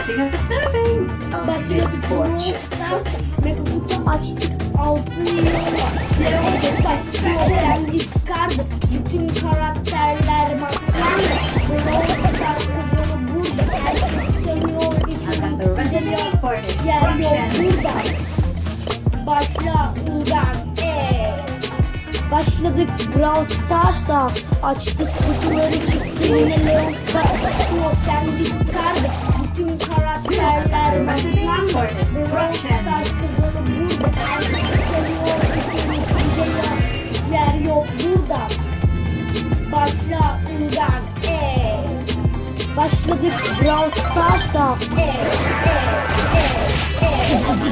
Fortune. Mega kutu açtık. 6 milyon var. Level Extraction. çıkardı. Bütün karakterler maklandı. Burada. Seviyor. And the resident for Yer yok destruction. burada. Başla. Ee. Başladık Brawl Stars'a Açtık kutuları çıktı yine Leon Yok kendi ülkeler Yer yok burada. Başla ulan ee. Başladık. Brawl Stars'a. Ee, ee, ee, ee.